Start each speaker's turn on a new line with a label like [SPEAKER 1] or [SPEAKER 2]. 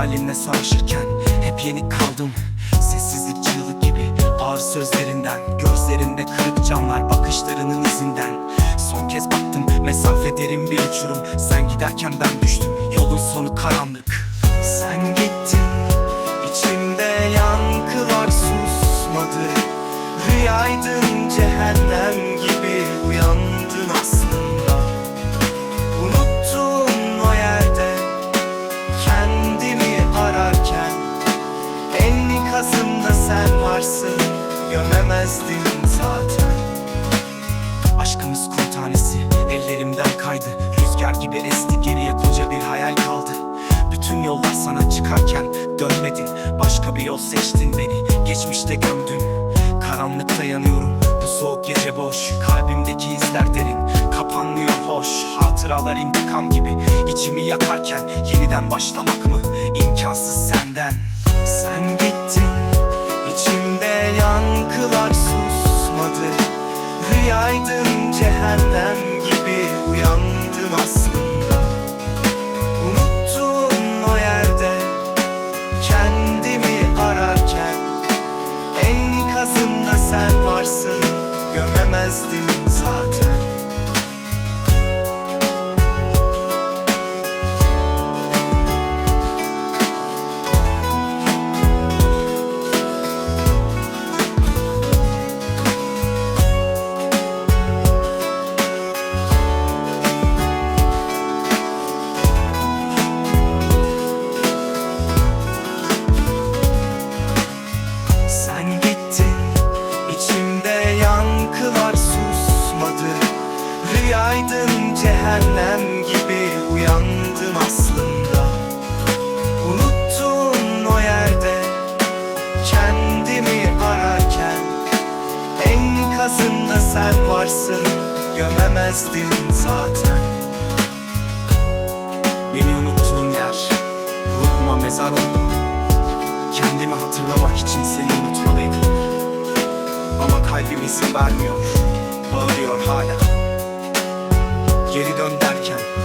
[SPEAKER 1] hayalimle savaşırken Hep yenik kaldım. Sessizlik çığlık gibi Ağır sözlerinden Gözlerinde kırık camlar bakışlarının izinden. Son kez baktım mesafe derin bir uçurum. Sen giderken ben düştüm Yolun sonu karanlık. Gömemezdim zaten. Aşkımız kum tanesi ellerimden kaydı. Rüzgar gibi esti geriye koca bir hayal kaldı. Bütün yollar sana çıkarken dönmedin. Başka bir yol seçtin beni geçmişte gömdün. Karanlıkta yanıyorum bu soğuk gece boş. Kalbimdeki izler derin kapanmıyor hoş. Hatıralar intikam gibi içimi yakarken Yeniden başlamak mı? İmkansız senden. Sen gittin içimde susmadı Rüyaydın cehennem gibi uyandım aslında. Unuttuğum o yerde kendimi ararken Enkazımda sen varsın gömemezdim sen varsın gömemezdim zaten. Beni unuttuğun yer ruhuma mezar Kendimi hatırlamak için seni unutmalıydım. Ama kalbim izin vermiyor Bağırıyor hala. Geri dön derken